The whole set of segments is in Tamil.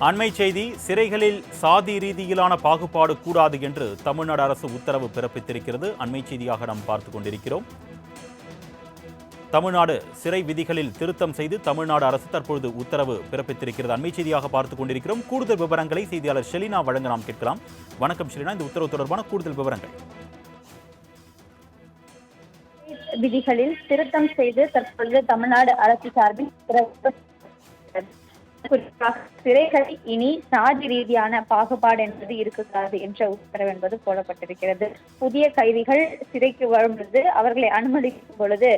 அண்மை செய்தி சிறைகளில் சாதி ரீதியிலான பாகுபாடு கூடாது என்று தமிழ்நாடு அரசு உத்தரவு பிறப்பித்திருக்கிறது. அண்மை செய்தியாக நாம் பார்த்து கொண்டிருக்கிறோம். தமிழ்நாடு சிறை விதிகளில் திருத்தம் செய்து தமிழ்நாடு அரசு தற்பொழுது உத்தரவு பிறப்பித்திருக்கிறது. அண்மை செய்தியாக பார்த்துக் கொண்டிருக்கிறோம். கூடுதல் விவரங்களை செய்தியாளர் ஷெலினா வழங்க நாம் கேட்கலாம். வணக்கம் ஷெலினா. இந்த உத்தரவு தொடர்பான கூடுதல் விவரங்கள். விதிகளில் திருத்தம் செய்து தற்பொழுது தமிழ்நாடு அரசு சார்பில் குறிப்பாக சிறைகளில் இனி சாதி ரீதியான பாகுபாடு என்பது இருக்கக்கூடாது என்ற உத்தரவு என்பது போடப்பட்டிருக்கிறது. புதிய கைதிகள் சிறைக்கு வரும்பொழுது அவர்களை அனுமதிக்கும் பொழுது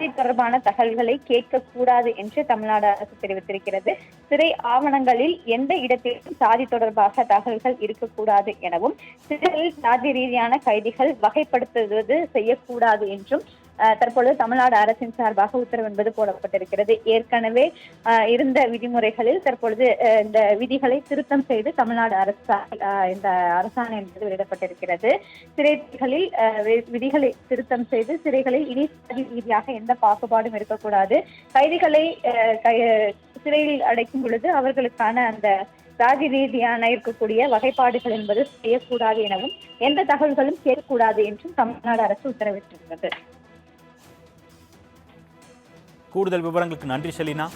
தொடர்பான தகவல்களை கேட்கக்கூடாது என்று தமிழ்நாடு அரசு தெரிவித்திருக்கிறது. சிறை ஆவணங்களில் எந்த இடத்திலும் சாதி தொடர்பாக தகவல்கள் இருக்கக்கூடாது எனவும் சிறையில் சாதி ரீதியான கைதிகள் வகைப்படுத்துவது செய்யக்கூடாது என்றும் தற்பொழுது தமிழ்நாடு அரசின் சார்பாக உத்தரவு என்பது போடப்பட்டிருக்கிறது. ஏற்கனவே அஹ், இருந்த விதிமுறைகளில் தற்பொழுது இந்த விதிகளை திருத்தம் செய்து தமிழ்நாடு அரசு இந்த அரசாணை என்பது வெளியிடப்பட்டிருக்கிறது. சிறைகளில் விதிகளை திருத்தம் செய்து சிறைகளில் இனி ரீதியாக எந்த பாகுபாடும் இருக்கக்கூடாது. கைதிகளை அஹ், கை- சிறையில் அடைக்கும் பொழுது அவர்களுக்கான அந்த சாதி ரீதியான இருக்கக்கூடிய வகைப்பாடுகள் என்பது செய்யக்கூடாது எனவும் எந்த தகவல்களும் கேட்கக்கூடாது என்றும் தமிழ்நாடு அரசு உத்தரவிட்டிருக்கிறது கூடுதல் விவரங்களுக்கு நன்றி ஷெலினா.